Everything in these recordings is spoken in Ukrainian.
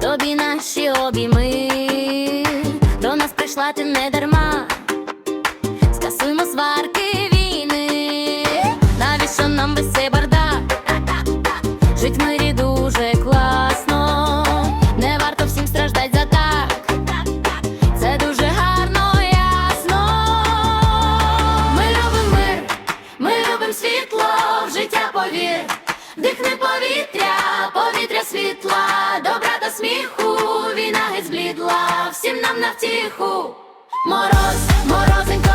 тобі наші обійми. До нас прийшла ти не дарма. Скасуємо сварки війни. Навіщо нам весь цей бардак? Жить в мирі дуже класно. Не варто всім страждать за так. Це дуже гарно, ясно. Ми любимо мир, ми любимо світло, в життя повір. Дихне повітря, повітря світла, добра та сміху, війна геть зблідла, всім нам на втіху. Мороз, морозенько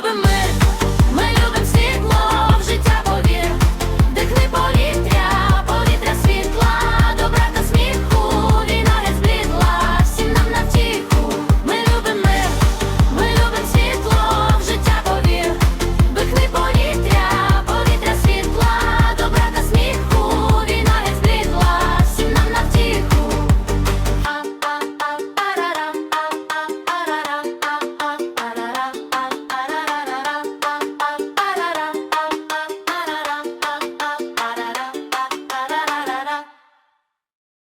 зухвалість. Ми